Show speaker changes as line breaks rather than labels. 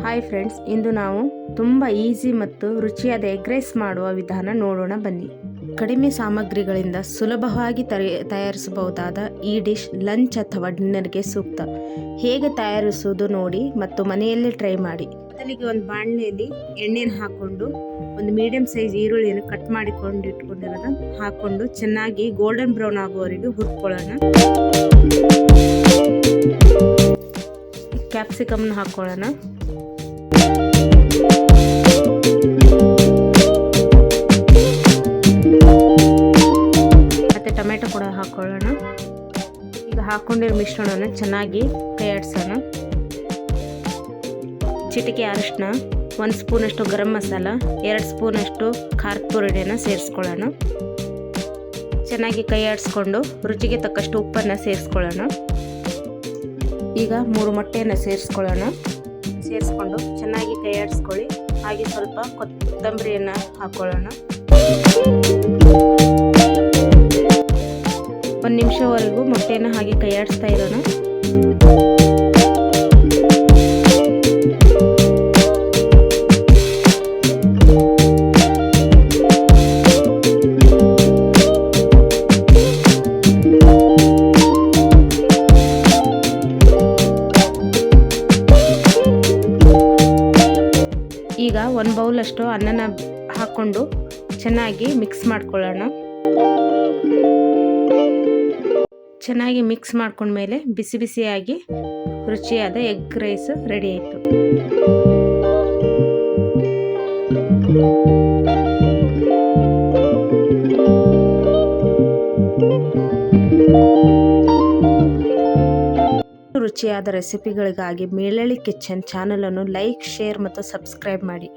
Hi friends ಇಂದು ನಾವು ತುಂಬ easy ಮತ್ತು ರುಚಿಯಾದ ಎಗ್ ರೈಸ್ ಮಾಡುವ ವಿಧಾನ ನೋಡೋಣ ಬನ್ನಿ. ಕಡಿಮೆ ಸಾಮಗ್ರಿಗಳಿಂದ ಸುಲಭವಾಗಿ ತಯಾರಿಸಬಹುದಾದ ಈ ಡಿಶ್ ಲಂಚ್ ಅಥವಾ ಡಿನ್ನರ್ಗೆ ಸೂಕ್ತ. ಹೇಗೆ ತಯಾರಿಸುವುದು ನೋಡಿ ಮತ್ತು ಮನೆಯಲ್ಲೇ ಟ್ರೈ ಮಾಡಿ. ಮೊದಲಿಗೆ ಒಂದು ಬಾಣಲೆಯಲ್ಲಿ ಎಣ್ಣೆನ ಹಾಕ್ಕೊಂಡು ಒಂದು ಮೀಡಿಯಂ ಸೈಜ್ ಈರುಳ್ಳಿಯನ್ನು ಕಟ್ ಮಾಡಿಕೊಂಡು ಇಟ್ಕೊಂಡಿರೋದು ಹಾಕೊಂಡು ಚೆನ್ನಾಗಿ ಗೋಲ್ಡನ್ ಬ್ರೌನ್ ಆಗುವವರೆಗೆ ಹುರ್ಕೊಳ್ಳೋಣ. ಕ್ಯಾಪ್ಸಿಕಮ್ನ ಹಾಕೊಳ್ಳೋಣ. ಮತ್ತು ಟೊಮೆಟೊ ಕೂಡ ಹಾಕೊಳ್ಳೋಣ. ಈಗ ಹಾಕೊಂಡಿರೋ ಮಿಶ್ರಣವನ್ನು ಚೆನ್ನಾಗಿ ಕೈ ಆಡಿಸೋಣ ಚಿಟಿಕೆ ಅರಿಶಿನ ಒಂದು ಸ್ಪೂನಷ್ಟು ಗರಂ ಮಸಾಲ, ಎರಡು ಸ್ಪೂನಷ್ಟು ಖಾರದ ಪುಡಿಯನ್ನು ಸೇರಿಸ್ಕೊಳ್ಳೋಣ. ಚೆನ್ನಾಗಿ ಕೈ ಆಡಿಸ್ಕೊಂಡು ರುಚಿಗೆ ತಕ್ಕಷ್ಟು ಉಪ್ಪನ್ನು ಸೇರಿಸ್ಕೊಳ್ಳೋಣ. ಈಗ ಮೂರು ಮೊಟ್ಟೆಯನ್ನು ಸೇರಿಸ್ಕೊಳ್ಳೋಣ. ಸೇರಿಸ್ಕೊಂಡು ಚೆನ್ನಾಗಿ ಕೈ ಆಡಿಸ್ಕೊಳ್ಳಿ. ಹಾಗೆ ಸ್ವಲ್ಪ ಕೊತ್ತಂಬರಿಯನ್ನು ಹಾಕ್ಕೊಳ್ಳೋಣ ಒಂದು ನಿಮಿಷವರೆಗೂ ಮೊಟ್ಟೆಯನ್ನು ಹಾಗೆ ಕೈ ಆಡಿಸ್ತಾ ಇರೋಣ. ಈಗ ಒಂದು ಬೌಲಷ್ಟು ಅನ್ನನ ಹಾಕ್ಕೊಂಡು ಚೆನ್ನಾಗಿ ಮಿಕ್ಸ್ ಮಾಡ್ಕೊಳ್ಳೋಣ. ಚೆನ್ನಾಗಿ ಮಿಕ್ಸ್ ಮಾಡ್ಕೊಂಡ್ಮೇಲೆ ಬಿಸಿ ಬಿಸಿಯಾಗಿ ರುಚಿಯಾದ ಎಗ್ ರೈಸ್ ರೆಡಿ ಆಯಿತು. ರುಚಿಯಾದ ರೆಸಿಪಿಗಳಿಗಾಗಿ ಮೇಳಳಿ ಕಿಚನ್ ಚಾನಲನ್ನು ಲೈಕ್ ಶೇರ್ ಮತ್ತು ಸಬ್ಸ್ಕ್ರೈಬ್ ಮಾಡಿ.